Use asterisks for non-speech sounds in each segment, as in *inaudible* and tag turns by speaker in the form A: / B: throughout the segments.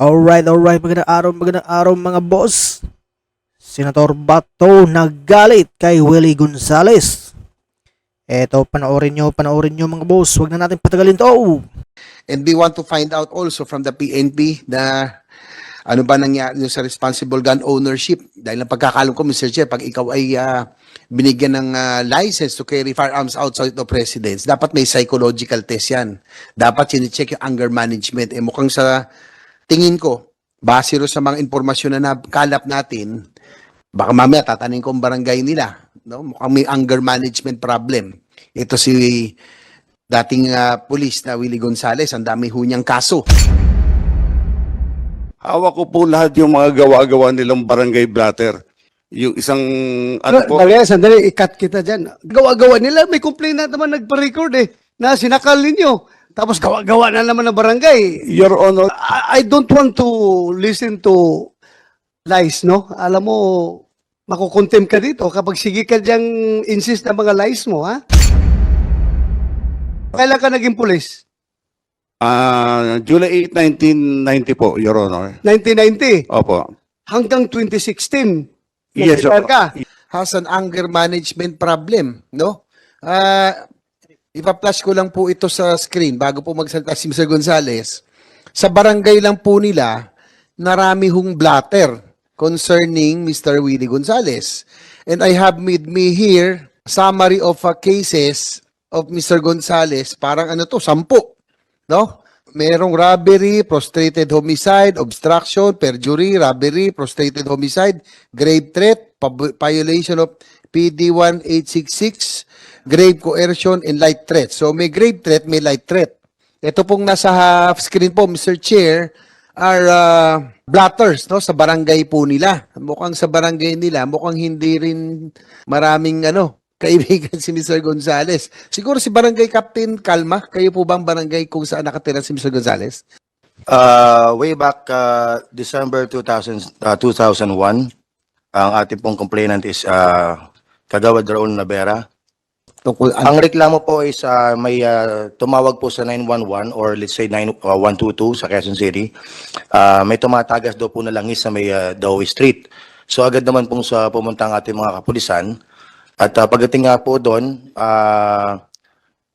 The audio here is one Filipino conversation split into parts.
A: Alright, alright. Magandang araw, magandang araw mga boss. Senator Bato nagalit kay Willie Gonzales. Eto, panoorin nyo, panoorin nyo mga boss. Huwag na natin patagalin to.
B: And we want to find out also from the PNP na ano ba nangyari sa responsible gun ownership. Dahil ang pagkakalam ko, Mr. Chair, pag ikaw ay ah, binigyan ng ah, license to carry firearms outside of residence, dapat may psychological test yan. Dapat sinicheck yung anger management. Eh mukhang sa tingin ko, base ro sa mga impormasyon na nakalap natin, baka mamaya tatanin ko ang barangay nila. No? Mukhang may anger management problem. Ito si dating ah, pulis na Willie Gonzales, ang dami ho niyang kaso.
C: Hawak ko po lahat yung mga gawa-gawa nilang barangay blatter. Yung isang, ano po,
D: Dali, sandali, ikat kita dyan. Gawa-gawa nila, may complainant naman nagpa-record eh, na sinakal ninyo. Tapos gawa-gawa na naman ng barangay.
C: Your Honor,
D: I, I don't want to listen to lies, no? Alam mo, makukontem ka dito kapag sige ka diyang insist na mga lies mo, ha? Kailan ka naging pulis?
C: ah, July 8, 1990 po, Your Honor.
D: 1990
C: Opo.
D: hanggang 2016.
C: Yes,
D: nag-retire
C: Your-
D: ka.
B: Has an anger management problem, no? Ah, ipa-flash ko lang po ito sa screen bago po magsalita si Mr. Gonzales. Sa barangay lang po nila, narami hong blatter concerning Mr. Willie Gonzales. And I have with me here summary of uh, cases of Mr. Gonzales, parang ano to, sampu no? Merong robbery, prostrated homicide, obstruction, perjury, robbery, prostrated homicide, grave threat, violation of PD 1866, grave coercion, and light threat. So may grave threat, may light threat. Ito pong nasa half screen po, Mr. Chair, are uh, blatters no sa barangay po nila. Mukhang sa barangay nila, mukhang hindi rin maraming ano, *laughs* kaibigan si Mr. Gonzales. Siguro si Barangay Captain Kalma, kayo po bang barangay kung saan nakatira si Mr. Gonzales?
E: Uh, way back uh, December 2000, uh, 2001, ang ating pong complainant is uh, Kagawad Raul Navera.
B: Tungkol
E: Ang reklamo po is uh, may uh, tumawag po sa 911 or let's say 9, uh, 122 sa Quezon City. Uh, may tumatagas daw po na langis sa may uh, Dawi Street. So agad naman pong sa pumunta ang ating mga kapulisan. At uh, pagdating nga po doon, uh,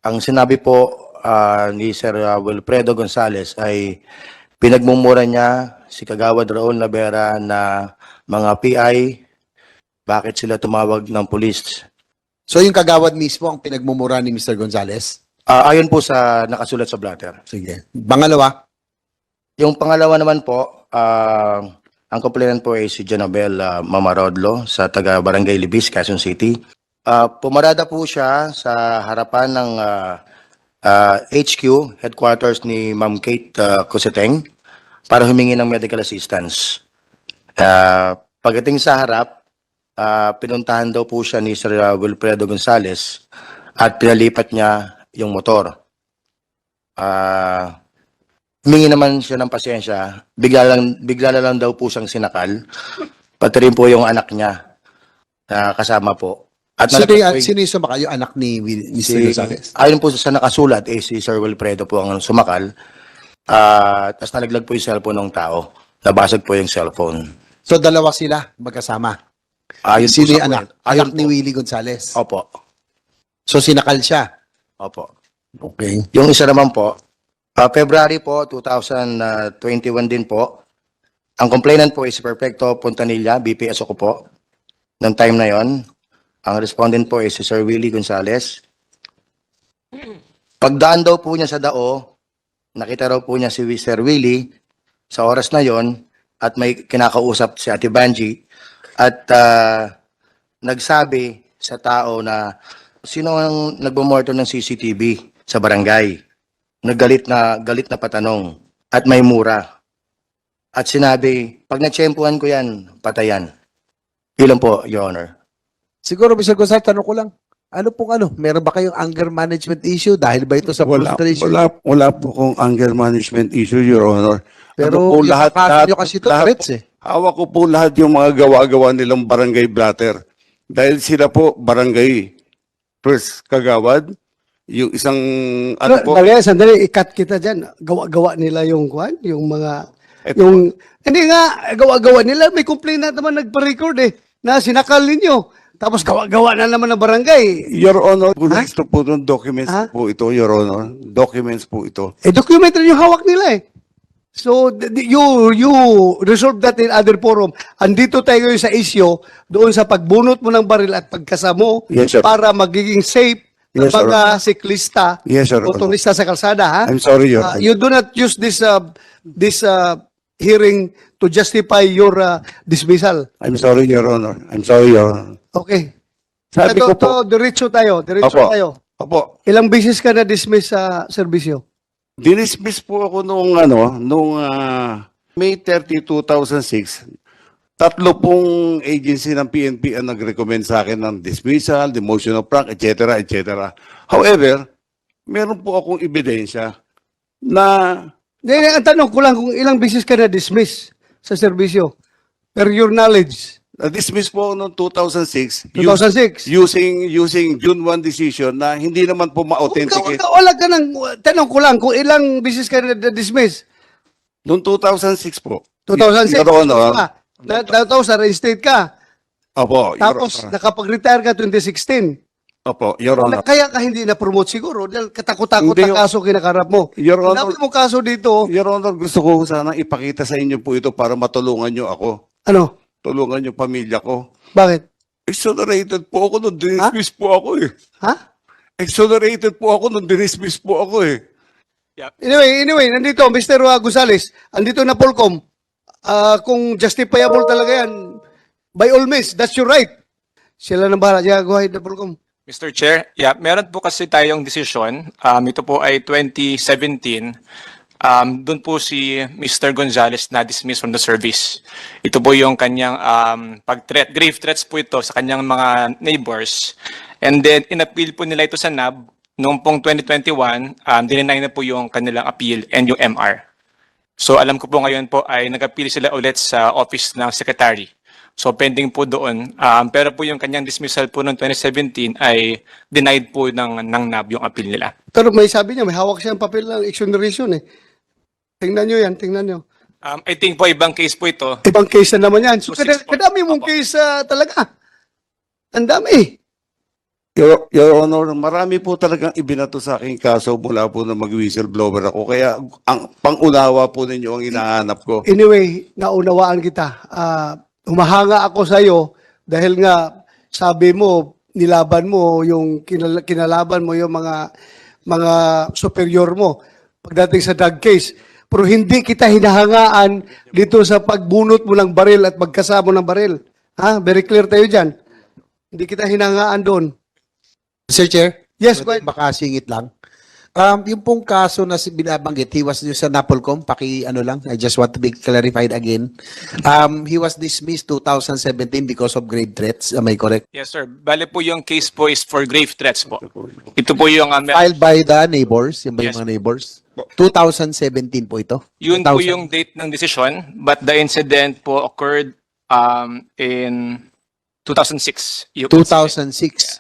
E: ang sinabi po uh, ni Sir uh, Wilfredo Gonzales ay pinagmumura niya si Kagawad Raul Navera na mga PI, bakit sila tumawag ng pulis
B: So yung kagawad mismo ang pinagmumura ni Mr. Gonzales?
E: Ah, ayon po sa nakasulat sa blatter.
B: Sige. Pangalawa,
E: Yung pangalawa naman po, ah, ang complainant po ay si Janabel ah, Mamarodlo sa taga Barangay Libis, Quezon City. Ah, pumarada po siya sa harapan ng ah, ah, HQ, headquarters ni Ma'am Kate ah, Coseteng para humingi ng medical assistance. Ah, pagdating sa harap, ah, pinuntahan daw po siya ni Sir Wilfredo Gonzales at pinalipat niya yung motor. Ah, humingi naman siya ng pasensya. Bigla lang, bigla lang daw po siyang sinakal. Pati rin po yung anak niya na kasama po. At
B: sino, yung, sino yung sumakay? Yung anak ni Mr.
E: si,
B: Gonzales?
E: ayon po sa nakasulat, eh, si Sir Wilfredo po ang sumakal. Ah, tapos nalaglag po yung cellphone ng tao. Nabasag po yung cellphone.
B: So dalawa sila magkasama.
E: Ayon po
B: Sino yung anak?
E: kwento.
B: Anak
E: Ayon
B: ni. Willie Gonzales.
E: Opo.
B: So sinakal siya.
E: Opo.
B: Okay.
E: Yung isa naman po, ah, February po, 2021 din po, ang complainant po is Perfecto Pontanilla, BPS ako po. Noong time na yon, ang respondent po is si Sir Willie Gonzales. Pagdaan daw po niya sa dao, nakita raw po niya si Sir Willie sa oras na yon at may kinakausap si Ate Banji at ah, nagsabi sa tao na sino ang nagmumorto ng CCTV sa barangay. Naggalit na galit na patanong at may mura. At sinabi, pag natsyempuhan ko yan, patayan. Lang po, Your Honor.
B: Siguro Mr. Gonzales, tanong ko lang. Ano pong ano? Meron ba kayong anger management issue? Dahil ba ito sa
C: wala,
B: frustration?
C: wala, wala po kong anger management issue, Your Honor.
B: Pero
C: Ano po,
B: yung
C: lahat- lahat-
B: kasi ito,
C: lahat
B: threats eh.
C: Hawak ko po lahat yung mga gawa-gawa nilang barangay blatter. Dahil sila po, barangay first kagawad, yung isang, ano po,
D: Dali, sandali, ikat kita dyan. Gawa-gawa nila yung kwan, yung mga
C: Ito
D: Yung, hindi nga, gawa-gawa nila, may complaint na naman nagpa-record eh, na sinakal ninyo. Tapos gawa-gawa na naman ng barangay.
C: Your Honor, gusto po ng documents
D: Ha?
C: po ito, Your Honor. Documents po ito.
D: Eh, documentary yung hawak nila eh. So, you, you resolve that in other forum. Andito tayo sa issue, doon sa pagbunot mo ng baril at pagkasamo
C: Yes, sir.
D: para magiging safe ng
C: Yes, sir.
D: mga siklista,
C: Yes,
D: motorista sa kalsada, ha?
C: I'm sorry, Your
D: Uh, you do not use this uh, this uh, hearing to justify your uh, dismissal.
C: I'm sorry, Your Honor. I'm sorry, Your Honor.
D: Okay.
C: Sabi
D: Ito,
C: ko po,
D: to, diretso tayo, diretso
C: Opo.
D: tayo.
C: opo,
D: Ilang beses ka na-dismiss sa serbisyo?
C: Dinismiss po ako nung ano, nung ah, May 30, 2006. Tatlo pong agency ng PNP ang nag-recommend sa akin ng dismissal, demotion of rank, etc., etc. However, meron po akong ebidensya na
D: ang tanong ko lang kung ilang beses ka na-dismiss sa serbisyo. Per your knowledge.
C: Na-dismiss po ako noong 2006 us-
D: 2006.
C: using using June 1 decision na hindi naman po
D: Wala,
C: ma-authenticate.
D: wala ka nang, tanong ko lang kung ilang beses ka na-dismiss.
C: Noong 2006 po.
D: 2006.
C: Your Honor.
D: Ah, na, tapos na-reinstate ka.
C: Opo, Your
D: Tapos
C: Honor.
D: nakapag-retire ka 2016.
C: Opo, Your
D: Na,
C: Honor.
D: kaya ka hindi na-promote siguro dahil katakot-takot
C: Hindi,
D: ang kaso kinakarap mo.
C: Your Honor,
D: Sinabi mo kaso dito,
C: Your Honor, gusto ko sana ipakita sa inyo po ito para matulungan nyo ako.
D: ano,
C: Tulungan nyo pamilya ko.
D: bakit?
C: Exonerated po ako nung dinismiss po ako eh.
D: Ha?
C: Exonerated po ako nung dinismiss po ako eh.
D: Anyway, anyway, nandito, Mr. Gonzales, andito na Polcom. Ah, kung justifiable talaga yan, by all means, that's your right. Sila nang bahala. Yeah, go ahead, Polcom.
F: Mr. Chair, yeah, meron po kasi tayong desisyon. Um, ito po ay 2017. Um, doon po si Mr. Gonzales na dismissed from the service. Ito po yung kanyang um, pag-threat, grave threats po ito sa kanyang mga neighbors. And then, in-appeal po nila ito sa NAB. Noong pong 2021, um, dinenay na po yung kanilang appeal and yung MR. So alam ko po ngayon po ay nag-appeal sila ulit sa office ng secretary. So pending po doon. Um, pero po yung kanyang dismissal po noong 2017 ay denied po ng, ng NAB yung appeal nila.
D: Pero may sabi niya, may hawak siyang papel ng exoneration eh. Tingnan nyo yan, tingnan nyo.
F: Um, I think po ibang case po ito.
D: Ibang case na naman yan. So, kada, kadami mong
F: Opo.
D: case ah, talaga. Ang dami.
C: Your, Your Honor, marami po talagang ibinato sa aking kaso mula po na mag-whistleblower ako. Kaya ang pangunawa po ninyo ang hinahanap ko.
D: Anyway, naunawaan kita. Ah, humahanga ako sa iyo dahil nga sabi mo nilaban mo yung kinala- kinalaban mo yung mga mga superior mo pagdating sa drug case. Pero hindi kita hinahangaan dito sa pagbunot mo ng baril at pagkasamo ng baril. Ha? Very clear tayo dyan. Hindi kita hinahangaan doon.
B: Mr. Chair?
D: Yes, go ahead.
B: Makasingit lang. Um, yung pong kaso na si- binabanggit, he was sa Napolcom, paki ano lang, I just want to be clarified again. Um, he was dismissed 2017 because of grave threats. Am I correct?
F: Yes sir. Bale po yung case po is for grave threats po. Ito po yung um,
B: Filed by the neighbors, yung yung
F: Yes.
B: mga neighbors? 2017 po ito.
F: yun po
B: 2000.
F: yung date ng decision but the incident po occurred um, in 2006. Yung-
B: 2006.